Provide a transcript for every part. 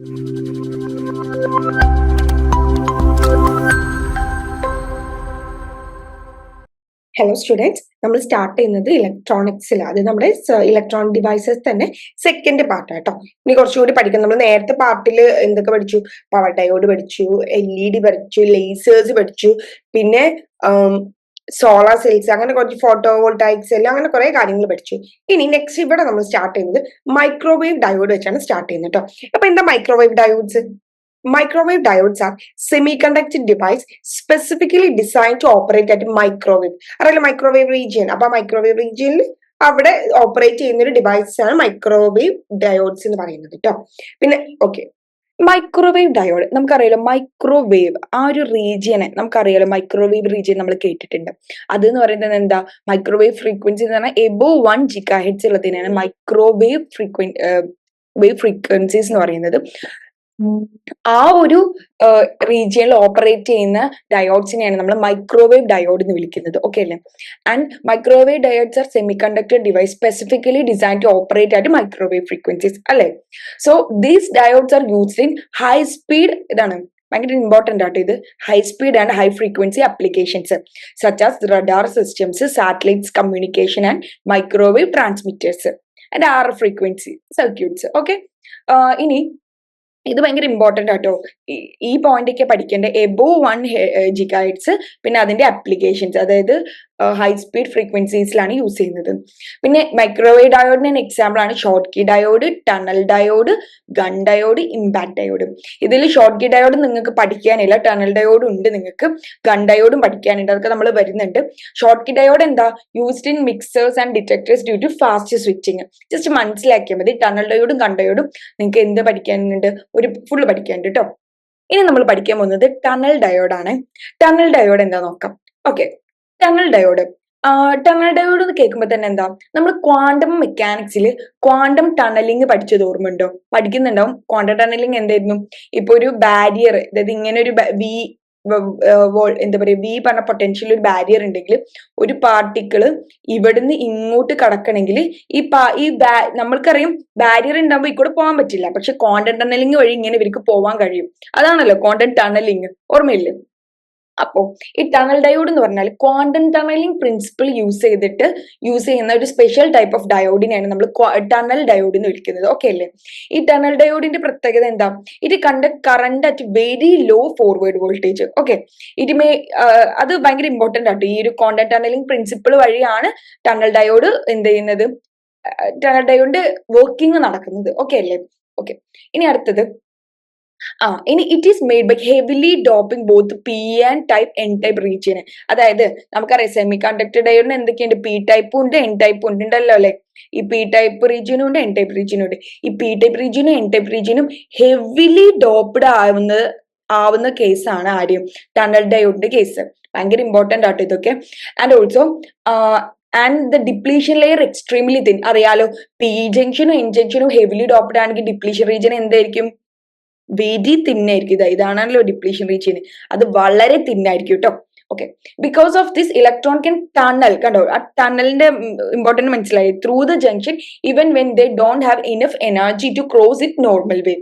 Hello students നമ്മൾ start ചെയ്യുന്നത് ഇലക്ട്രോണിക്സിൽ അത് നമ്മുടെ ഇലക്ട്രോണിക് ഡിവൈസസ് തന്നെ സെക്കൻഡ് പാർട്ട് കേട്ടോ ഇനി കുറച്ചുകൂടി പഠിക്കാം നമ്മൾ നേരത്തെ പാർട്ടിൽ എന്തൊക്കെ പഠിച്ചു? പവർ ഡയോഡ് പഠിച്ചു എൽ ഇ ഡി പഠിച്ചു ലേസേഴ്സ് പഠിച്ചു. പിന്നെ സോളാർ സെൽസ് അങ്ങനെ കുറച്ച് ഫോട്ടോ വോൾട്ടായിക് സെൽ അങ്ങനെ കുറെ കാര്യങ്ങൾ പഠിച്ചു. ഇനി നെക്സ്റ്റ് ഇവിടെ നമ്മൾ സ്റ്റാർട്ട് ചെയ്യുന്നത് മൈക്രോവേവ് ഡയോഡ് വെച്ചാണ് സ്റ്റാർട്ട് ചെയ്യുന്നത് കേട്ടോ അപ്പൊ എന്താ microwave diodes microwave diodes are semi semiconductor device specifically design to operate at microwave അറിയാലോ മൈക്രോവേവ് റീജിയൻ അപ്പൊ മൈക്രോവേവ് റീജിയനിൽ അവിടെ ഓപ്പറേറ്റ് ചെയ്യുന്ന ഒരു ഡിവൈസ് ആണ് മൈക്രോവേവ് ഡയോഡ്സ് എന്ന് പറയുന്നത് കേട്ടോ പിന്നെ ഓക്കെ മൈക്രോവേവ് ഡയോഡ് നമുക്കറിയാലോ മൈക്രോവേവ് ആ ഒരു റീജിയനെ നമുക്കറിയാലോ മൈക്രോവേവ് റീജിയൻ നമ്മൾ കേട്ടിട്ടുണ്ട്. അത് എന്ന് പറയുന്നത് എന്താ? മൈക്രോവേവ് ഫ്രീക്വൻസി എന്ന് പറഞ്ഞാൽ എബോ വൺ ജിക്കാ ഹെഡ്സ് ഉള്ളതിനാണ് മൈക്രോവേവ് ഫ്രീക്വൻ വേവ് ഫ്രീക്വൻസീസ് എന്ന് പറയുന്നത്. ആ ഒരു റീജിയനിൽ ഓപ്പറേറ്റ് ചെയ്യുന്ന ഡയോഡ്സിനെയാണ് നമ്മൾ മൈക്രോവേവ് ഡയോഡ് എന്ന് വിളിക്കുന്നത്. ഓക്കെ അല്ലേ? And microwave diodes are semiconductor device specifically design to operate at microwave frequencies അല്ലേ? So these diodes are used in high speed ഇതാണ് ഭയങ്കര ഇമ്പോർട്ടന്റ് ആട്ടോ ഇത്. High speed and high frequency applications such as radar systems satellites communication and microwave transmitters and R frequency circuits okay ഇനി ഇത് ഭയങ്കര important ആട്ടോ. ഈ പോയിന്റ് ഒക്കെ പഠിക്കേണ്ട എബോ വൺ ജിഗൈറ്റ്സ് പിന്നെ അതിന്റെ അപ്ലിക്കേഷൻസ് അതായത് ഹൈ സ്പീഡ് ഫ്രീക്വൻസീസിലാണ് യൂസ് ചെയ്യുന്നത്. പിന്നെ മൈക്രോവേവ് ഡയോഡിന് എക്സാമ്പിൾ ആണ് Schottky diode tunnel diode Gunn diode impact diode ഇതിൽ ഷോർട്ട് കീ ഡയോഡ് നിങ്ങൾക്ക് പഠിക്കാനില്ല ടണൽ ഡയോഡ് ഉണ്ട് നിങ്ങൾക്ക് ഗൺ ഡയോഡും പഠിക്കാനുണ്ട് അതൊക്കെ നമ്മൾ വരുന്നുണ്ട്. ഷോർട്ട് കീ ഡയോഡ് എന്താ? Used in mixers and detectors due to fast switching just മനസ്സിലാക്കിയാൽ മതി ടണൽ ഡയോഡും ഗൺ ഡയോഡും നിങ്ങൾക്ക് എന്ത് പഠിക്കാനുണ്ട്? ഒരു ഫുള്ള് പഠിക്കാനുണ്ട് കേട്ടോ ഇനി നമ്മൾ പഠിക്കാൻ പോകുന്നത് ടണൽ ഡയോഡാണ് ടണൽ ഡയോഡ് എന്താ നോക്കാം. Okay tunnel diode tunnel diode എന്ന് കേൾക്കുമ്പോൾ തന്നെ എന്താ? നമ്മൾ ക്വാണ്ടം മെക്കാനിക്സിൽ ക്വാണ്ടം ടണലിംഗ് പഠിച്ചത് ഓർമ്മയുണ്ടോ? പഠിക്കുന്നുണ്ടാവും ക്വാണ്ടം ടണലിംഗ് എന്തായിരുന്നു? ഇപ്പൊ ഒരു ബാരിയർ അതായത് ഇങ്ങനെ ഒരു വി എന്താ പറയുക വി പറഞ്ഞ പൊട്ടൻഷ്യൽ ഒരു ബാരിയർ ഉണ്ടെങ്കിൽ ഒരു പാർട്ടിക്കിൾ ഇവിടുന്ന് ഇങ്ങോട്ട് കടക്കണമെങ്കിൽ ഈ പാ ഈ ബാ നമ്മൾക്കറിയാം ബാരിയർ ഉണ്ടാകുമ്പോൾ ഇക്കൂടെ പോകാൻ പറ്റില്ല. പക്ഷെ കോണ്ടന്റ് ടണലിംഗ് വഴി ഇങ്ങനെ ഇവർക്ക് പോകാൻ കഴിയും. അതാണല്ലോ കോണ്ടന്റ് ടണലിംഗ്. ഓർമ്മയില്ലേ? അപ്പോ ഈ ടണൽ ഡയോഡ് എന്ന് പറഞ്ഞാൽ ക്വാണ്ടം ടണലിംഗ് പ്രിൻസിപ്പിൾ യൂസ് ചെയ്തിട്ട് യൂസ് ചെയ്യുന്ന ഒരു സ്പെഷ്യൽ ടൈപ്പ് ഓഫ് ഡയോഡിനെയാണ് നമ്മൾ ടണൽ ഡയോഡ് എന്ന് വിളിക്കുന്നത്. ഓക്കെ അല്ലേ? ഈ ടണൽ ഡയോഡിന്റെ പ്രത്യേകത എന്താ? ഇത് കണ്ട current at very low forward voltage okay ഇത് മേ അത് ഭയങ്കര ഇമ്പോർട്ടന്റ് ആട്ടോ. ഈ ഒരു ക്വാണ്ടം ടണലിംഗ് പ്രിൻസിപ്പിൾ വഴിയാണ് ടണൽ ഡയോഡ് എന്ത് ചെയ്യുന്നത്? ടണൽ ഡയോഡിന്റെ വർക്കിംഗ് നടക്കുന്നത്. ഓക്കെ അല്ലേ? ഓക്കെ ഇനി അടുത്തത്. ആ ഇനി it is made by heavily doping both P and type N type റീജിയന് അതായത് നമുക്കറിയാം സെമി കണ്ടക്ടർ ഡയോഡിന് എന്തൊക്കെയുണ്ട്? പി ടൈപ്പും ഉണ്ട് എൻ ടൈപ്പും ഉണ്ട് ഉണ്ടല്ലോ അല്ലെ? ഈ പി ടൈപ്പ് റീജിയനും ഉണ്ട് എൻ ടൈപ്പ് റീജിയനും ഉണ്ട്. ഈ പി ടൈപ്പ് റീജിയനും എൻ ടൈപ്പ് റീജിയനും ഹെവിലി ഡോപ്ഡ് ആവുന്ന ആവുന്ന കേസാണ് ആര്യം ടണൽ ഡയോഡിന്റെ കേസ് ഭയങ്കര ഇമ്പോർട്ടന്റ് ആട്ടോ ഇതൊക്കെ. And also and the depletion layer extremely thin അറിയാലോ പി ജംഗ്ഷനും എൻ ജംഗ്ഷനും ഹെവിലി ഡോപ്ഡ് ആണെങ്കിൽ ഡിപ്ലീഷൻ റീജിയൻ എന്തായിരിക്കും? വെരി തിന്നായിരിക്കും. ഇതാ ഇതാണല്ലോ ഡിപ്ലീഷൻ റീച്ച് ചെയ്യുന്നത്. അത് വളരെ തിന്നായിരിക്കും കേട്ടോ okay because of this electron can tunnel കണ്ടോ? ആ ടണലിന്റെ ഇമ്പോർട്ടന്റ് മനസ്സിലായി. Through the junction even when they don't have enough energy to cross it normal way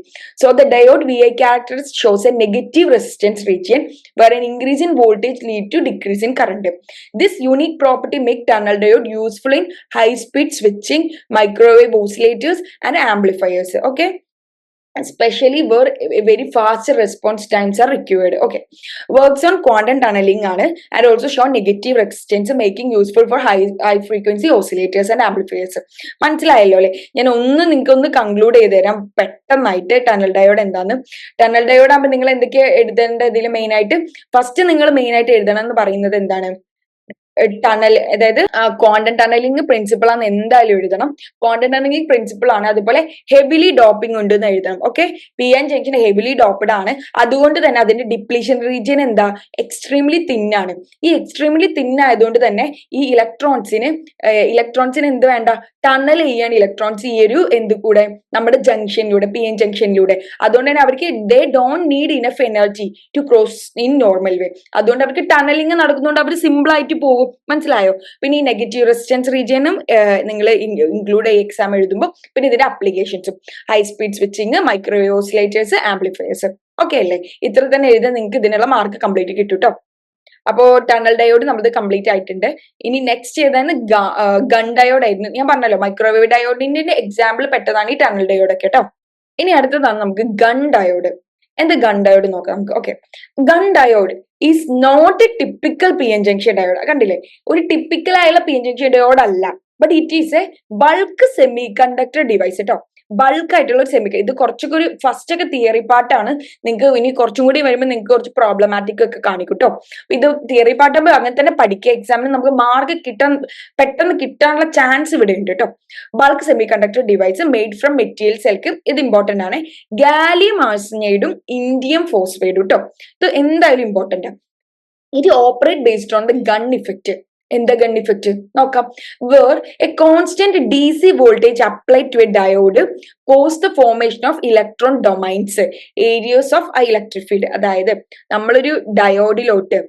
so the diode V I characters shows a negative resistance region where an increase in voltage lead to decrease in current this unique property make tunnel diode useful in high speed switching microwave oscillators and amplifiers Okay. Especially where very fast response times are required okay works on quantum tunneling ആണ് and also show negative resistance making useful for high high frequency oscillators and amplifiers മനസ്സിലായല്ലോ അല്ലെ ഞാൻ ഒന്ന് നിങ്ങൾക്ക് ഒന്ന് conclude ചെയ്ത് തരാം പെട്ടെന്നായിട്ട് ടണൽ ഡയോഡ് എന്താന്ന് ടണൽ ഡയോഡ് ആകുമ്പോൾ നിങ്ങൾ എന്തൊക്കെ എഴുതേണ്ട ഇതിൽ മെയിൻ ആയിട്ട് ഫസ്റ്റ് നിങ്ങൾ മെയിൻ ആയിട്ട് എഴുതണം എന്ന് പറയുന്നത് എന്താണ് ടണൽ അതായത് ക്വാണ്ടം ടണലിംഗ് പ്രിൻസിപ്പിൾ ആണ് എന്തായാലും എഴുതണം. ക്വാണ്ടം ടണലിംഗ് പ്രിൻസിപ്പിൾ ആണ് അതുപോലെ ഹെവിലി ഡോപ്പിംഗ് ഉണ്ട് എന്ന് എഴുതണം okay P N junction heavily doped ആണ്. അതുകൊണ്ട് തന്നെ അതിന്റെ ഡിപ്ലീഷൻ റീജിയൻ എന്താ? എക്സ്ട്രീംലി തിൻ ആണ്. ഈ എക്സ്ട്രീംലി തിൻ ആയതുകൊണ്ട് തന്നെ ഈ ഇലക്ട്രോൺസിന് ഇലക്ട്രോൺസിന് എന്ത് വേണ്ട? ടണൽ ചെയ്യാൻ ഇലക്ട്രോൺസ് ഈ ഒരു എന്ത് കൂടെ? നമ്മുടെ ജംഗ്ഷനിലൂടെ പി എൻ ജംഗ്ഷനിലൂടെ അതുകൊണ്ട് തന്നെ അവർക്ക് they don't need enough energy to cross in normal way അതുകൊണ്ട് അവർക്ക് ടണലിംഗ് നടക്കുന്നതുകൊണ്ട് അവർ സിമ്പിൾ ആയിട്ട് പോകും. മനസ്സിലായോ? പിന്നെ ഈ നെഗറ്റീവ് റെസിസ്റ്റൻസ് റീജിയനും നിങ്ങൾ ഇൻക്ലൂഡ് ഈ എക്സാം എഴുതുമ്പോൾ പിന്നെ ഇതിന്റെ അപ്ലിക്കേഷൻസും high speed switching microwave oscillators amplifiers okay അല്ലേ? ഇത്ര തന്നെ എഴുതാൻ നിങ്ങൾക്ക് ഇതിനുള്ള മാർക്ക് കംപ്ലീറ്റ് കിട്ടും അപ്പോ ടണൽ ഡയോഡ് നമ്മളത് കംപ്ലീറ്റ് ആയിട്ടുണ്ട്. ഇനി നെക്സ്റ്റ് ചെയ്താണ് ഗൺ ഡയോഡ് ആയിരുന്നു. ഞാൻ പറഞ്ഞല്ലോ മൈക്രോവേവ് ഡയോഡിന്റെ എക്സാമ്പിൾ പെട്ടതാണ് ഈ ടണൽ ഡയോഡ് ഒക്കെ കേട്ടോ ഇനി അടുത്തതാണ് നമുക്ക് ഗൺ ഡയോഡ് എന്ത് ഗൺ ഡയോഡ് നോക്കാം നമുക്ക്? Okay Gunn diode is not a typical P N junction diode കണ്ടില്ലേ? ഒരു ടിപ്പിക്കൽ ആയുള്ള പി എൻ ജംഗ്ഷൻ ഡയോഡ് അല്ല. But it is a bulk semiconductor device കേട്ടോ ബൾക്ക് ആയിട്ടുള്ള ഒരു ഇത് കുറച്ചൊക്കെ ഒരു ഫസ്റ്റ് ഒക്കെ തിയറി പാർട്ടാണ് നിങ്ങൾക്ക് ഇനി കുറച്ചും കൂടി വരുമ്പോൾ നിങ്ങൾക്ക് കുറച്ച് പ്രോബ്ലമാറ്റിക് ഒക്കെ കാണിക്കൂട്ടോ കേട്ടോ ഇത് തിയറി പാർട്ടാകുമ്പോൾ അങ്ങനെ തന്നെ പഠിക്കുക. എക്സാമിന് നമുക്ക് മാർക്ക് കിട്ടാൻ പെട്ടെന്ന് കിട്ടാനുള്ള ചാൻസ് ഇവിടെ ഉണ്ട് കേട്ടോ bulk semiconductor device made from material സെൽക്ക് ഇത് ഇമ്പോർട്ടന്റ് ആണ്. ഗാലിയം ആഴ്സനൈഡും ഇന്ത്യം ഫോസ്ഫൈഡും കേട്ടോ ഇത് എന്തായാലും ഇമ്പോർട്ടന്റ് ഇത് operate based on the Gunn effect എന്താ ഗൺ ഇഫക്റ്റ് നോക്കാം. Where a constant D C voltage apply to a diode cause the formation of electron domains areas of high electric field അതായത് നമ്മളൊരു ഡയോഡിലോട്ട്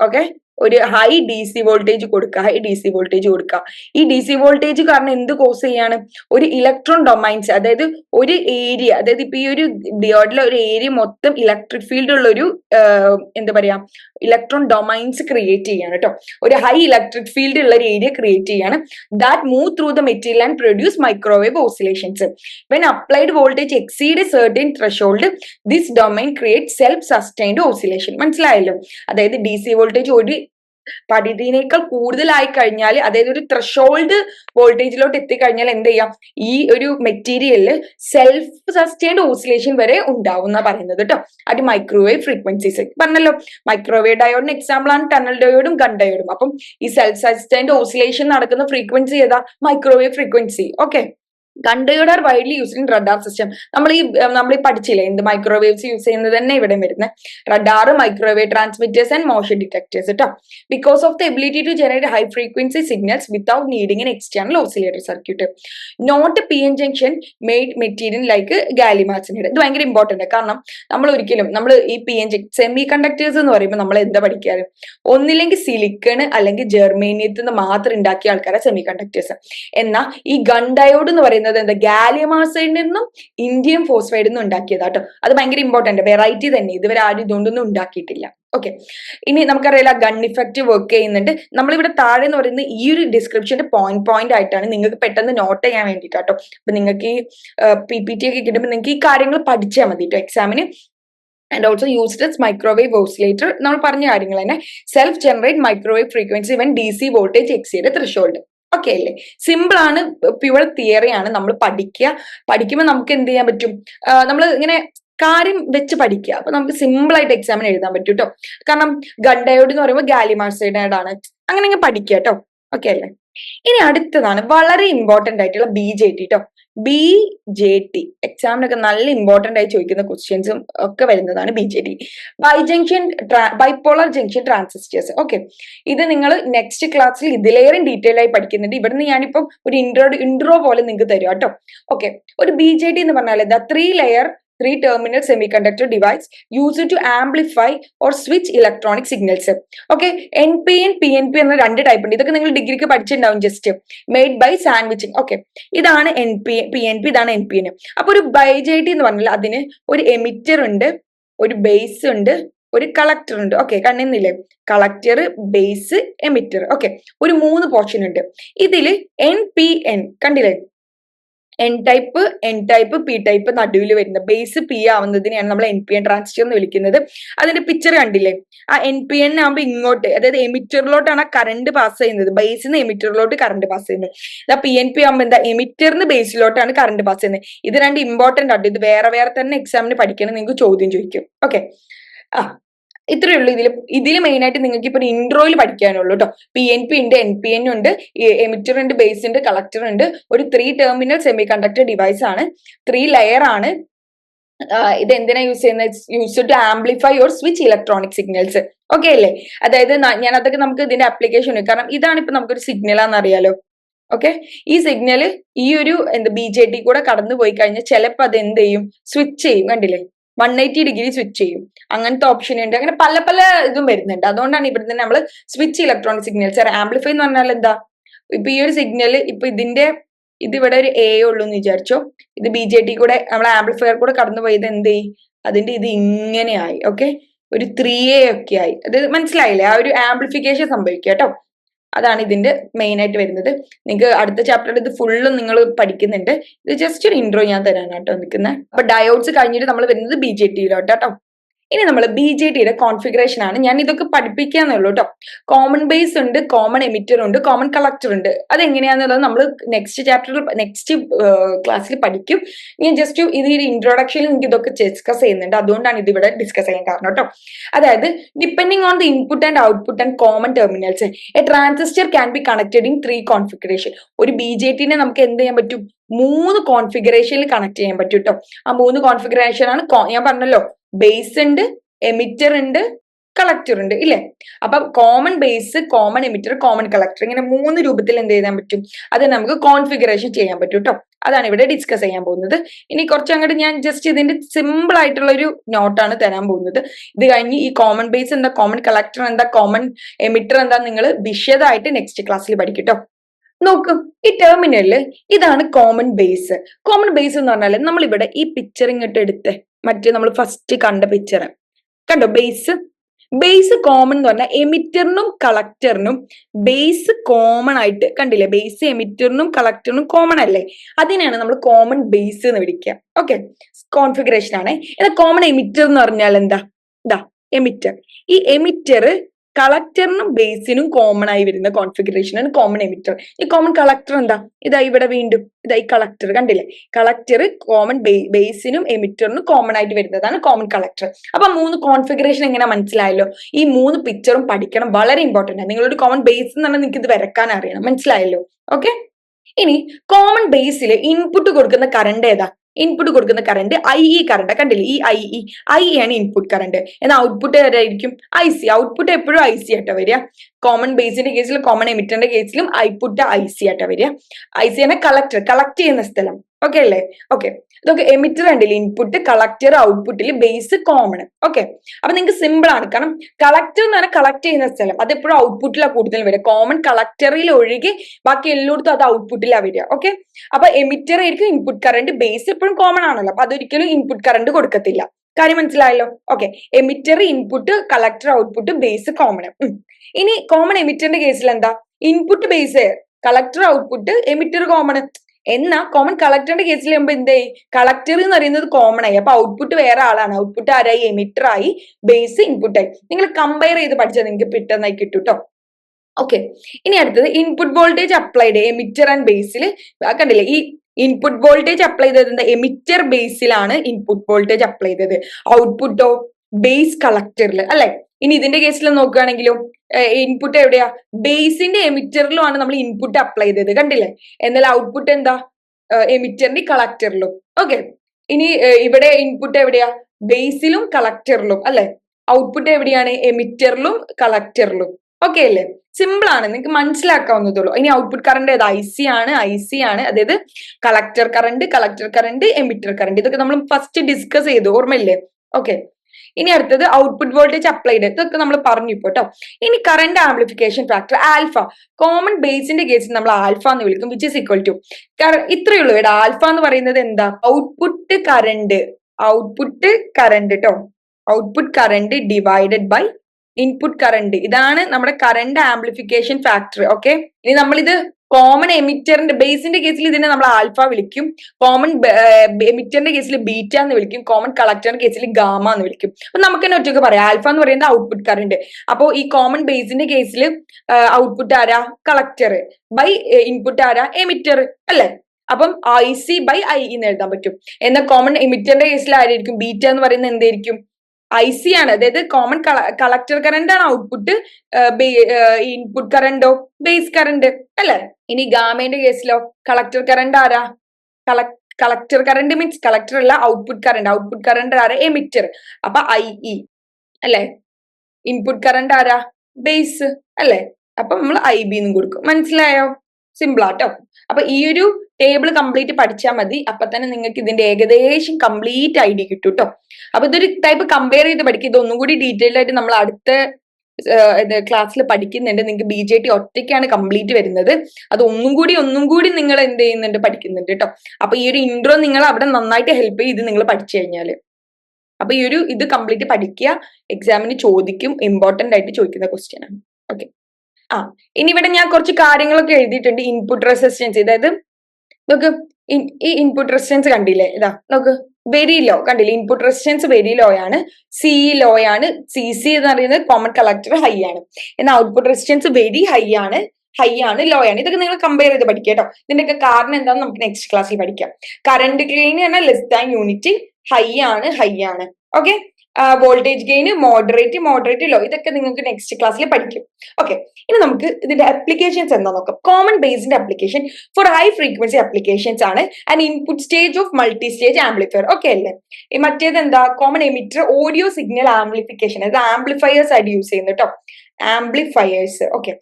okay ഒരു high D C voltage കൊടുക്കുക high D C voltage കൊടുക്കുക ഈ D C voltage കാരണം എന്ത് cos ചെയ്യാണ്? ഒരു ഇലക്ട്രോൺ ഡൊമൈൻസ് അതായത് ഒരു ഏരിയ അതായത് ഇപ്പൊ ഈ ഒരു ഡിയോഡിലെ ഒരു ഏരിയ മൊത്തം ഇലക്ട്രിക് ഫീൽഡ് ഉള്ള ഒരു എന്താ പറയാ ഇലക്ട്രോൺ ഡൊമൈൻസ് ക്രിയേറ്റ് ചെയ്യാണ് കേട്ടോ ഒരു ഹൈ ഇലക്ട്രിക് ഫീൽഡ് ഉള്ള ഒരു ഏരിയ ക്രിയേറ്റ് ചെയ്യാണ്. That move through the material and produce microwave oscillations when applied voltage exceed certain threshold this domain create self sustained oscillation മനസ്സിലായല്ലോ? അതായത് ഡി സി വോൾട്ടേജ് ഒരു പരിധിനേക്കാൾ കൂടുതലായി കഴിഞ്ഞാൽ അതായത് ഒരു ത്രഷോൾഡ് വോൾട്ടേജിലോട്ട് എത്തിക്കഴിഞ്ഞാൽ എന്ത് ചെയ്യാം? ഈ ഒരു മെറ്റീരിയലിൽ സെൽഫ് സസ്റ്റൈൻഡ് ഓസിലേഷൻ വരെ ഉണ്ടാവും എന്നാ പറയുന്നത് കേട്ടോ അത് മൈക്രോവേവ് ഫ്രീക്വൻസീസ് പറഞ്ഞല്ലോ മൈക്രോവേവ് ഡയോഡിന് എക്സാമ്പിൾ ആണ് ടണൽ ഡയോഡും ഗൺ ഡയോഡും അപ്പം ഈ സെൽഫ് സസ്റ്റൈൻഡ് ഓസിലേഷൻ നടക്കുന്ന ഫ്രീക്വൻസി ഏതാ? Microwave frequency okay കണ്ടേഡ് are widely used in radar system നമ്മൾ ഈ നമ്മൾ ഈ പഠിച്ചില്ലേ? എന്ത് മൈക്രോവേവ്സ് യൂസ് ചെയ്യുന്നത് തന്നെ ഇവിടെ വരുന്നത് radar microwave transmitters and motion detectors കേട്ടോ because of the ability to generate high frequency signals without needing an external oscillator circuit not P N junction made material like ഗാലിമാസിനിയുടെ ഇത് ഭയങ്കര ഇമ്പോർട്ടന്റ് കാരണം നമ്മൾ ഒരിക്കലും നമ്മൾ ഈ പി എൻ സെമി കണ്ടക്ടേഴ്സ് എന്ന് പറയുമ്പോൾ നമ്മൾ എന്താ പഠിക്കാറ്? ഒന്നില്ലെങ്കിൽ സിലിക്കൺ അല്ലെങ്കിൽ ജർമേനിയത്തിൽ നിന്ന് മാത്രം ഉണ്ടാക്കിയ ആൾക്കാരെ സെമി കണ്ടക്ടേഴ്സ് എന്നാൽ ഈ ഗൺ ഡയോഡ് എന്ന് പറയുന്നത് എന്താ? ഗാലിയം ആർസൈഡിൽ നിന്നും ഇന്ത്യൻ ഫോസ്ഫൈഡിൽ നിന്നും ഉണ്ടാക്കിയതാ കേട്ടോ അത് ഭയങ്കര ഇമ്പോർട്ടന്റ് വെറൈറ്റി തന്നെ. ഇതുവരെ ആരും ഇതുകൊണ്ടൊന്നും ഉണ്ടാക്കിയിട്ടില്ല. ഓക്കെ ഇനി നമുക്കറിയില്ല ഗൺ ഇഫക്റ്റ് വർക്ക് ചെയ്യുന്നുണ്ട്. നമ്മളിവിടെ താഴെ എന്ന് പറയുന്നത് ഈ ഒരു ഡിസ്ക്രിപ്ഷന്റെ പോയിന്റ് പോയിന്റ് ആയിട്ടാണ് നിങ്ങൾക്ക് പെട്ടെന്ന് നോട്ട് ചെയ്യാൻ വേണ്ടിയിട്ടോ അപ്പൊ നിങ്ങൾക്ക് ഈ പി പി ടി ഒക്കെ കിട്ടുമ്പോൾ നിങ്ങൾക്ക് ഈ കാര്യങ്ങൾ പഠിച്ചാൽ മതി കേട്ടോ എക്സാമിന് and also used as microwave oscillator നമ്മൾ പറഞ്ഞ കാര്യങ്ങൾ തന്നെ. Self generate microwave frequency when D C voltage എക്സിയുടെ threshold okay അല്ലേ? സിമ്പിൾ ആണ് പ്യുവർ തിയറി ആണ് നമ്മൾ പഠിക്കുക. പഠിക്കുമ്പോൾ നമുക്ക് എന്ത് ചെയ്യാൻ പറ്റും? നമ്മൾ ഇങ്ങനെ കാര്യം വെച്ച് പഠിക്കുക. അപ്പൊ നമുക്ക് സിമ്പിൾ ആയിട്ട് എക്സാമിന് എഴുതാൻ പറ്റും കേട്ടോ കാരണം ഗണ്ടയോട് എന്ന് പറയുമ്പോൾ ഗാലിമാർസൈഡ് ആണ്. അങ്ങനെ ഇങ്ങനെ പഠിക്കുക കേട്ടോ ഓക്കെ അല്ലേ? ഇനി അടുത്തതാണ് വളരെ ഇമ്പോർട്ടന്റ് ആയിട്ടുള്ള ബി ജെ ടി കേട്ടോ ബി ജെ ടി എക്സാമിനൊക്കെ നല്ല ഇമ്പോർട്ടന്റ് ആയി ചോദിക്കുന്ന ക്വസ്റ്റ്യൻസും ഒക്കെ വരുന്നതാണ് B J T bi junction bipolar junction transistors okay ഇത് നിങ്ങൾ നെക്സ്റ്റ് ക്ലാസ്സിൽ ഇതിലേറെ ഡീറ്റെയിൽ ആയി പഠിക്കുന്നുണ്ട്. ഇവിടുന്ന് ഞാനിപ്പം ഒരു ഇൻട്രോ ഇൻട്രോ പോലെ നിങ്ങൾക്ക് തരും കേട്ടോ ഓക്കെ ഒരു ബി ജെ ടി എന്ന് പറഞ്ഞാൽ എന്താ? Three layer three terminal semiconductor device use to amplify or switch electronic signals okay N P N P N P എന്ന രണ്ട് ടൈപ്പ് ഉണ്ട്. ഇതൊക്കെ നിങ്ങൾ ഡിഗ്രിക്ക് പഠിച്ചിട്ടുണ്ടാവും just made by sandwiching okay ഇതാണ് N P P N P ഇതാണ് N P N അപ്പൊ ഒരു ബൈജൈറ്റി എന്ന് പറഞ്ഞാൽ അതിന് ഒരു എമിറ്റർ ഉണ്ട് ഒരു ബേസ് ഉണ്ട് ഒരു കളക്ടർ ഉണ്ട്. ഓക്കെ കണ്ണിന്നില്ലേ? കളക്ടർ ബേസ് എമിറ്റർ ഓക്കെ ഒരു മൂന്ന് പോർഷൻ ഉണ്ട്. ഇതിൽ എൻ പി എൻ കണ്ടില്ലേ? N type N type P type നടുവിൽ വരുന്ന ബേസ് പി ആവുന്നതിനെയാണ് നമ്മൾ എൻ പി എൻ ട്രാൻസിസ്റ്റർ എന്ന് വിളിക്കുന്നത്. അതിന്റെ പിക്ചർ കണ്ടില്ലേ? ആ എൻ പി എൻ ആകുമ്പോൾ ഇങ്ങോട്ട് അതായത് എമിറ്ററിലോട്ടാണ് ആ കറണ്ട് പാസ് ചെയ്യുന്നത്. ബേസിൽ നിന്ന് എമിറ്ററിലോട്ട് കറണ്ട് പാസ് ചെയ്യുന്നത്. ഇതാ പി എൻ പി ആകുമ്പോൾ എന്താ? എമിറ്ററിന് ബേസിലോട്ടാണ് കറണ്ട് പാസ് ചെയ്യുന്നത്. ഇത് രണ്ട് ഇമ്പോർട്ടന്റ് ആണ് ഇത് വേറെ വേറെ തന്നെ എക്സാമിന് പഠിക്കണം നിങ്ങൾക്ക് ചോദ്യം ചോദിക്കും. ഓക്കെ ആ ഇത്രയേ ഉള്ളൂ. ഇതിൽ ഇതിൽ മെയിൻ ആയിട്ട് നിങ്ങൾക്ക് ഇപ്പൊ ഇൻട്രോയിൽ പഠിക്കാനുള്ളൂ കേട്ടോ പി എൻ പി ഉണ്ട് എൻ പി എൻ ഉണ്ട് എമിറ്റർ ഉണ്ട് ബേസ് ഉണ്ട് കളക്ടർ ഉണ്ട്. ഒരു three terminal semiconductor device ആണ്. ത്രീ ലെയർ ആണ്. ഇത് എന്തിനാ യൂസ് ചെയ്യുന്നത് use to amplify your switch electronic signals okay അല്ലേ? അതായത് ഞാൻ അതൊക്കെ നമുക്ക് ഇതിന്റെ ആപ്ലിക്കേഷൻ കാരണം ഇതാണ് ഇപ്പൊ നമുക്കൊരു സിഗ്നൽ ആണെന്ന് അറിയാലോ. ഓക്കെ ഈ സിഗ്നൽ ഈ ഒരു എന്താ ബി ജെ ടി കൂടെ കടന്നു പോയി കഴിഞ്ഞാൽ ചിലപ്പോ അത് എന്ത് ചെയ്യും? സ്വിച്ച് ചെയ്യും. കണ്ടില്ലേ? വൺ എയ്റ്റി ഡിഗ്രി സ്വിച്ച് ചെയ്യും. അങ്ങനത്തെ ഓപ്ഷൻ ഉണ്ട്. അങ്ങനെ പല പല ഇതും വരുന്നുണ്ട്. അതുകൊണ്ടാണ് ഇവിടെ തന്നെ നമ്മൾ സ്വിച്ച് ഇലക്ട്രോണിക് സിഗ്നൽസ് ആംപ്ലിഫൈ എന്ന് പറഞ്ഞാൽ എന്താ? ഇപ്പൊ ഈ ഒരു സിഗ്നൽ ഇപ്പൊ ഇതിന്റെ ഇത് ഇവിടെ ഒരു എ ഉള്ളൂ എന്ന് വിചാരിച്ചോ? ഇത് ബി ജെ ടി കൂടെ നമ്മൾ ആംപ്ലിഫയർ കൂടെ കടന്നു പോയത് എന്ത് ചെയ്യും? അതിന്റെ ഇത് ഇങ്ങനെയായി ഓക്കെ ഒരു ത്രീ എ ഒക്കെ ആയി. അത് മനസ്സിലായില്ലേ? ആ ഒരു ആംപ്ലിഫിക്കേഷൻ സംഭവിക്കുക കേട്ടോ. അതാണ് ഇതിന്റെ മെയിൻ ആയിട്ട് വരുന്നത്. നിങ്ങൾക്ക് അടുത്ത ചാപ്റ്ററിൽ ഇത് ഫുള്ളും നിങ്ങൾ പഠിക്കുന്നുണ്ട്. ഇത് ജസ്റ്റ് ഒരു ഇൻട്രോ ഞാൻ തരാനാണ് കേട്ടോ നിൽക്കുന്നത് അപ്പൊ ഡയോഡ്സ് കഴിഞ്ഞിട്ട് നമ്മൾ വരുന്നത് ബി ജെ ടിയിലോട്ടോ കേട്ടോ ഇനി നമ്മൾ ബി ജെ ടിയുടെ കോൺഫിഗറേഷൻ ആണ്. ഞാൻ ഇതൊക്കെ പഠിപ്പിക്കാന്നുള്ളൂ കേട്ടോ കോമൺ ബേസ് ഉണ്ട് കോമൺ എമിറ്റർ ഉണ്ട് കോമൺ കളക്ടർ ഉണ്ട്. അതെങ്ങനെയാന്നുള്ളത് നമ്മൾ നെക്സ്റ്റ് ചാപ്റ്ററിൽ നെക്സ്റ്റ് ക്ലാസ്സിൽ പഠിക്കും. ഞാൻ ജസ്റ്റ് ഇത് ഈ ഇൻട്രൊഡക്ഷനിൽ എനിക്ക് ഇതൊക്കെ ഡിസ്കസ് ചെയ്യുന്നുണ്ട്. അതുകൊണ്ടാണ് ഇത് ഇവിടെ ഡിസ്കസ് ചെയ്യാൻ കാരണം കേട്ടോ അതായത് depending on the input and output and common terminals a transistor can be connected in three configuration ഒരു ബി ജെ ടിനെ നമുക്ക് എന്ത് ചെയ്യാൻ പറ്റും? മൂന്ന് കോൺഫിഗറേഷനിൽ കണക്ട് ചെയ്യാൻ പറ്റും കേട്ടോ ആ മൂന്ന് കോൺഫിഗറേഷൻ ആണ് ഞാൻ പറഞ്ഞല്ലോ ബേസ് ഉണ്ട് എമിറ്റർ ഉണ്ട് കളക്ടർ ഉണ്ട് ഇല്ലേ? അപ്പൊ common base common emitter common collector ഇങ്ങനെ മൂന്ന് രൂപത്തിൽ എന്ത് ചെയ്യാൻ പറ്റും? അത് നമുക്ക് കോൺഫിഗറേഷൻ ചെയ്യാൻ പറ്റും കേട്ടോ അതാണ് ഇവിടെ ഡിസ്കസ് ചെയ്യാൻ പോകുന്നത്. ഇനി കുറച്ച് അങ്ങോട്ട് ഞാൻ ജസ്റ്റ് ഇതിന്റെ സിമ്പിൾ ആയിട്ടുള്ള ഒരു നോട്ടാണ് തരാൻ പോകുന്നത്. ഇത് കഴിഞ്ഞ് ഈ കോമൺ ബേസ് എന്താ കോമൺ കളക്ടർ എന്താ കോമൺ എമിറ്റർ എന്താ നിങ്ങൾ വിശദമായിട്ട് നെക്സ്റ്റ് ക്ലാസ്സിൽ പഠിക്കും കേട്ടോ നോക്ക് ഈ ടെർമിനലിൽ ഇതാണ് കോമൺ ബേസ് കോമൺ ബേസ് എന്ന് പറഞ്ഞാൽ നമ്മൾ ഇവിടെ ഈ പിക്ചർ ഇങ്ങോട്ട് എടുത്ത്. മറ്റേ നമ്മൾ ഫസ്റ്റ് കണ്ട പിക്ചർ കണ്ടോ? ബേസ് ബേസ് കോമൺ എന്ന് പറഞ്ഞാൽ എമിറ്ററിനും കളക്ടറിനും ബേസ് കോമൺ ആയിട്ട് കണ്ടില്ലേ? ബേസ് എമിറ്ററിനും കളക്ടറിനും കോമൺ അല്ലേ? അതിനെയാണ് നമ്മൾ കോമൺ ബേസ് എന്ന് വിളിക്കുക ഓക്കെ കോൺഫിഗറേഷൻ ആണ്. എന്നാൽ കോമൺ എമിറ്റർ എന്ന് പറഞ്ഞാൽ എന്താ? ഇതാ എമിറ്റർ ഈ എമിറ്റർ കളക്ടറിനും ബേസിനും കോമൺ ആയി വരുന്ന കോൺഫിഗറേഷൻ ആണ് കോമൺ എമിറ്റർ ഈ കോമൺ കളക്ടർ എന്താ? ഇതാ ഇവിടെ വീണ്ടും ഇതായി കളക്ടർ കണ്ടില്ലേ? കളക്ടർ കോമൺ ബേസിനും എമിറ്ററിനും കോമൺ ആയിട്ട് വരുന്നതാണ് കോമൺ കളക്ടർ അപ്പൊ മൂന്ന് കോൺഫിഗറേഷൻ എങ്ങനെ മനസ്സിലായല്ലോ? ഈ മൂന്ന് പിക്ചറും പഠിക്കണം വളരെ ഇമ്പോർട്ടന്റ് ആണ്. നിങ്ങളൊരു കോമൺ ബേസ് എന്ന് പറഞ്ഞാൽ നിങ്ങൾക്ക് ഇത് വരക്കാൻ അറിയണം. മനസ്സിലായല്ലോ? ഓക്കെ ഇനി കോമൺ ബേസിൽ ഇൻപുട്ട് കൊടുക്കുന്ന കറണ്ട് ഏതാ? ഇൻപുട്ട് കൊടുക്കുന്ന കറണ്ട് ഐ ഇ കറണ്ട് കണ്ടില്ലേ? ഈ ഐ ഇ ഐ ആണ് ഇൻപുട്ട് കറണ്ട് എന്നാൽ ഔട്ട്പുട്ട് ആരായിരിക്കും? ഐ സി ഔട്ട്പുട്ട് എപ്പോഴും ഐ സി ആയിട്ടാ വരിക. കോമൺ ബേസിന്റെ കേസിലും കോമൺ എമിറ്ററിന്റെ കേസിലും ഐപുട്ട് ഐ സി ആയിട്ടാ വരിക. ഐ സി ആണ് കളക്ടർ കളക്ട് ചെയ്യുന്ന സ്ഥലം. ഓക്കെ അല്ലേ? ഓക്കെ ഇതൊക്കെ എമിറ്റർ ഉണ്ടല്ലേ ഇൻപുട്ട് കളക്ടർ ഔട്ട്പുട്ടിൽ ബേസ് കോമൺ ഓക്കെ അപ്പൊ നിങ്ങൾക്ക് സിമ്പിൾ ആണ്. കാരണം കളക്ടർ എന്ന് പറഞ്ഞാൽ കളക്ട് ചെയ്യുന്ന സ്ഥലം. അത് എപ്പോഴും ഔട്ട്പുട്ടിലാണ് കൂടുതൽ വരിക. കോമൺ കളക്ടറിൽ ഒഴുകി ബാക്കി എല്ലായിടത്തും അത് ഔട്ട്പുട്ടിലാണ് വരിക. ഓക്കെ അപ്പൊ എമിറ്റർ ആയിരിക്കും ഇൻപുട്ട് കറണ്ട് ബേസ് എപ്പോഴും കോമൺ ആണല്ലോ. അപ്പൊ അതൊരിക്കലും ഇൻപുട്ട് കറണ്ട് കൊടുക്കത്തില്ല. കാര്യം മനസ്സിലായല്ലോ? Okay emitter input collector output base common ഇനി കോമൺ എമിറ്ററിന്റെ കേസിൽ എന്താ? Input base collector output emitter common എന്നാ കോമൺ കളക്ടറിന്റെ കേസിൽ ആകുമ്പോ എന്തേ കളക്ടർ എന്ന് പറയുന്നത് കോമൺ ആയി. അപ്പൊ ഔട്ട്പുട്ട് വേറെ ആളാണ്. ഔട്ട്പുട്ട് ആരായി? എമിറ്റർ ആയി. ബേസ് ഇൻപുട്ട് ആയി. നിങ്ങൾ കമ്പയർ ചെയ്ത് പഠിച്ചാൽ നിങ്ങൾക്ക് പെട്ടെന്നായി കിട്ടും കേട്ടോ ഓക്കെ ഇനി അടുത്തത് input voltage applied emitter and ബേസിൽ കണ്ടില്ലേ? ഈ ഇൻപുട്ട് വോൾട്ടേജ് അപ്ലൈ ചെയ്തത് എമിറ്റർ ബേസിലാണ് ഇൻപുട്ട് വോൾട്ടേജ് അപ്ലൈ ചെയ്തത്. ഔട്ട്പുട്ടോ ബേസ് കളക്ടറിൽ അല്ലെ? ഇനി ഇതിന്റെ കേസിൽ നോക്കുകയാണെങ്കിലും ഇൻപുട്ട് എവിടെയാ? ബേസിന്റെ എമിറ്ററിലുമാണ് നമ്മൾ ഇൻപുട്ട് അപ്ലൈ ചെയ്തത് കണ്ടില്ലേ? എന്നാൽ ഔട്ട്പുട്ട് എന്താ? എമിറ്ററിന്റെ കളക്ടറിലും ഓക്കെ ഇനി ഇവിടെ ഇൻപുട്ട് എവിടെയാ? ബേസിലും കളക്ടറിലും അല്ലെ? ഔട്ട്പുട്ട് എവിടെയാണ്? എമിറ്ററിലും കളക്ടറിലും ഓക്കെ അല്ലേ? സിമ്പിൾ ആണ്. നിങ്ങൾക്ക് മനസ്സിലാക്കാവുന്നതുള്ളൂ ഇനി ഔട്ട്പുട്ട് കറണ്ട് ഏത്? ഐ സി ആണ്. ഐ സി ആണ്. അതായത് collector current collector current emitter current ഇതൊക്കെ നമ്മൾ ഫസ്റ്റ് ഡിസ്കസ് ചെയ്തു. ഓർമ്മയില്ലേ? ഓക്കെ ഇനി അടുത്തത് ഔട്ട്പുട്ട് വോൾട്ടേജ് അപ്ലൈഡ് ഇതൊക്കെ നമ്മൾ പറഞ്ഞു ഇപ്പോ കേട്ടോ ഇനി current amplification factor alpha common ബേസിന്റെ കേസിൽ നമ്മൾ ആൽഫ എന്ന് വിളിക്കും വിച്ച് ഇസ് ഈക്വൽ ടു ഇത്രയേ ഉള്ളൂ. ഇവിടെ ആൽഫ എന്ന് പറയുന്നത് എന്താ? ഔട്ട്പുട്ട് കറണ്ട് ഔട്ട്പുട്ട് കറണ്ട് കേട്ടോ output current divided by input current ഇതാണ് നമ്മുടെ കറണ്ട് ആംപ്ലിഫിക്കേഷൻ ഫാക്ടർ ഓക്കെ ഇനി നമ്മളിത് കോമൺ എമിറ്ററിന്റെ ബേസിന്റെ കേസിൽ ഇതിനെ നമ്മൾ ആൽഫ വിളിക്കും. കോമൺ എമിറ്ററിന്റെ കേസിൽ ബീറ്റ എന്ന് വിളിക്കും. കോമൺ കളക്ടറിന്റെ കേസിൽ ഗാമ എന്ന് വിളിക്കും. അപ്പൊ നമുക്ക് തന്നെ ഒറ്റയ്ക്ക് പറയാം. ആൽഫ എന്ന് പറയുന്നത് ഔട്ട്പുട്ട് കറണ്ട് അപ്പോൾ ഈ കോമൺ ബേസിന്റെ കേസിൽ ഔട്ട്പുട്ട് ആരാ? കളക്ടർ ബൈ ഇൻപുട്ട് ആരാ? എമിറ്റർ അല്ലെ? അപ്പം ഐ സി ബൈ ഐ എന്ന് എഴുതാൻ പറ്റും. എന്നാൽ കോമൺ എമിറ്ററിന്റെ കേസിൽ ആരായിരിക്കും? ബീറ്റ എന്ന് പറയുന്നത് എന്തായിരിക്കും? ഐ സി ആണ്. അതായത് കോമൺ കളക്ടർ കറണ്ട് ആണ് ഔട്ട്പുട്ട് ഇൻപുട്ട് കറണ്ടോ ബേസ് കറണ്ട് അല്ലെ? ഇനി ഗാമേന്റെ കേസിലോ? കളക്ടർ കറണ്ട് ആരാ? കളക്ടർ കറണ്ട് മീൻസ് കളക്ടർ അല്ല ഔട്ട്പുട്ട് കറണ്ട് ഔട്ട്പുട്ട് കറണ്ട് ആരാ? എമിറ്റർ അപ്പൊ ഐ ഇ അല്ലെ? ഇൻപുട്ട് കറണ്ട് ആരാ? ബേസ് അല്ലെ? അപ്പൊ നമ്മൾ ഐ ബി എന്നും കൊടുക്കും. മനസ്സിലായോ? സിമ്പിൾ ആട്ടോ. അപ്പൊ ഈ ഒരു ടേബിൾ കംപ്ലീറ്റ് പഠിച്ചാൽ മതി. അപ്പൊ തന്നെ നിങ്ങൾക്ക് ഇതിന്റെ ഏകദേശം കംപ്ലീറ്റ് ഐഡിയ കിട്ടും കേട്ടോ അപ്പൊ ഇതൊരു ടൈപ്പ് കമ്പയർ ചെയ്ത് പഠിക്കുക ഇതൊന്നും കൂടി ഡീറ്റെയിൽഡ് ആയിട്ട് നമ്മൾ അടുത്ത ക്ലാസ്സിൽ പഠിക്കുന്നുണ്ട്. നിങ്ങൾക്ക് ബി ജെ ടി ഒറ്റയ്ക്കാണ് കംപ്ലീറ്റ് വരുന്നത്. അത് ഒന്നും കൂടി ഒന്നും കൂടി നിങ്ങൾ എന്ത് ചെയ്യുന്നുണ്ട്? പഠിക്കുന്നുണ്ട് കേട്ടോ അപ്പൊ ഈ ഒരു ഇൻട്രോ നിങ്ങൾ അവിടെ നന്നായിട്ട് ഹെൽപ്പ് ചെയ്ത് നിങ്ങൾ പഠിച്ചു കഴിഞ്ഞാൽ. അപ്പൊ ഈ ഒരു ഇത് കംപ്ലീറ്റ് പഠിക്കുക എക്സാമിന് ചോദിക്കും ഇമ്പോർട്ടന്റ് ആയിട്ട് ചോദിക്കുന്ന ക്വസ്റ്റ്യൻ ആണ്. ഓക്കെ ആ ഇനി ഇവിടെ ഞാൻ കുറച്ച് കാര്യങ്ങളൊക്കെ എഴുതിയിട്ടുണ്ട്. ഇൻപുട്ട് റെസിസ്റ്റൻസ് അതായത് നോക്ക് ഈ ഇൻപുട്ട് റെസിസ്റ്റൻസ് കണ്ടില്ലേ? ഇതാ നോക്ക്. വെരി ലോ കണ്ടില്ലേ? ഇൻപുട്ട് റെസിസ്റ്റൻസ് വെരി ലോ ആണ് സി ലോ ആണ് സി സി എന്ന് പറയുന്നത് കോമൺ കളക്ടർ ഹൈ ആണ്. എന്നാൽ ഔട്ട്പുട്ട് റെസിസ്റ്റൻസ് വെരി ഹൈ ആണ് ഹൈ ആണ് ലോ ആണ്. ഇതൊക്കെ നിങ്ങൾ കമ്പയർ ചെയ്ത് പഠിക്കുക കേട്ടോ. ഇതിന്റെയൊക്കെ കാരണം എന്താണെന്ന് നമുക്ക് നെക്സ്റ്റ് ക്ലാസ്സിൽ പഠിക്കാം. കറണ്ട് ഗെയിൻ ആണ് ലെസ് ദാൻ യൂണിറ്റ് ഹൈ ആണ് ഹൈ ആണ്. Okay voltage gain moderate moderate low ഇതൊക്കെ നിങ്ങൾക്ക് നെക്സ്റ്റ് ക്ലാസ്സിൽ പഠിക്കും. ഓക്കെ ഇനി നമുക്ക് ഇതിന്റെ അപ്ലിക്കേഷൻസ് എന്താ നോക്കാം. Common ബേസിന്റെ application for high frequency applications ആണ്. And input stage of multi stage amplifier okay അല്ലേ മറ്റേത് എന്താ? Common emitter audio signal amplification അത് ആംപ്ലിഫയേഴ്സ് ആയിട്ട് യൂസ് ചെയ്യുന്നത് കേട്ടോ ആംപ്ലിഫയേഴ്സ് ഓക്കെ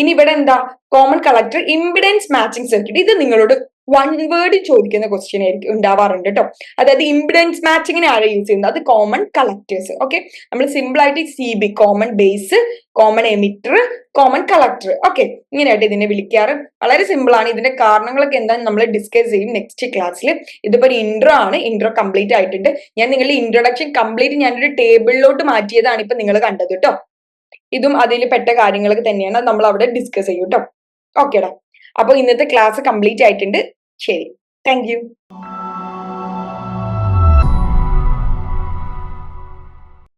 ഇനി ഇവിടെ എന്താ? Common collector impedance matching circuit ഇത് നിങ്ങളോട് വൺ വേർഡ് ചോദിക്കുന്ന ക്വസ്റ്റ്യൻ ആയിരിക്കും ഉണ്ടാവാറുണ്ട് കേട്ടോ അതായത് ഇമ്പിഡൻസ് മാച്ചിങ്ങിനെ ആരെ യൂസ് ചെയ്യുന്നത്? അത് കോമൺ കളക്ടേഴ്സ് ഓക്കെ നമ്മൾ സിമ്പിൾ ആയിട്ട് C B common base common emitter common collector okay ഇങ്ങനെയായിട്ട് ഇതിനെ വിളിക്കാറ്. വളരെ സിമ്പിൾ ആണ്. ഇതിന്റെ കാരണങ്ങളൊക്കെ എന്താണെന്ന് നമ്മൾ ഡിസ്കസ് ചെയ്യും നെക്സ്റ്റ് ക്ലാസ്സിൽ ഇതിപ്പോ ഒരു ഇൻട്രോ ആണ്. ഇൻട്രോ കംപ്ലീറ്റ് ആയിട്ടുണ്ട്. ഞാൻ നിങ്ങളുടെ ഇൻട്രൊഡക്ഷൻ കംപ്ലീറ്റ് ഞാനൊരു ടേബിളിലോട്ട് മാറ്റിയതാണ് ഇപ്പൊ നിങ്ങൾ കണ്ടത് കേട്ടോ ഇതും അതിൽ പെട്ട കാര്യങ്ങളൊക്കെ തന്നെയാണ്. നമ്മൾ അവിടെ ഡിസ്കസ് ചെയ്യും കേട്ടോ ഓക്കേടാ അപ്പൊ ഇന്നത്തെ ക്ലാസ് കംപ്ലീറ്റ് ആയിട്ടുണ്ട്. ശരി. താങ്ക്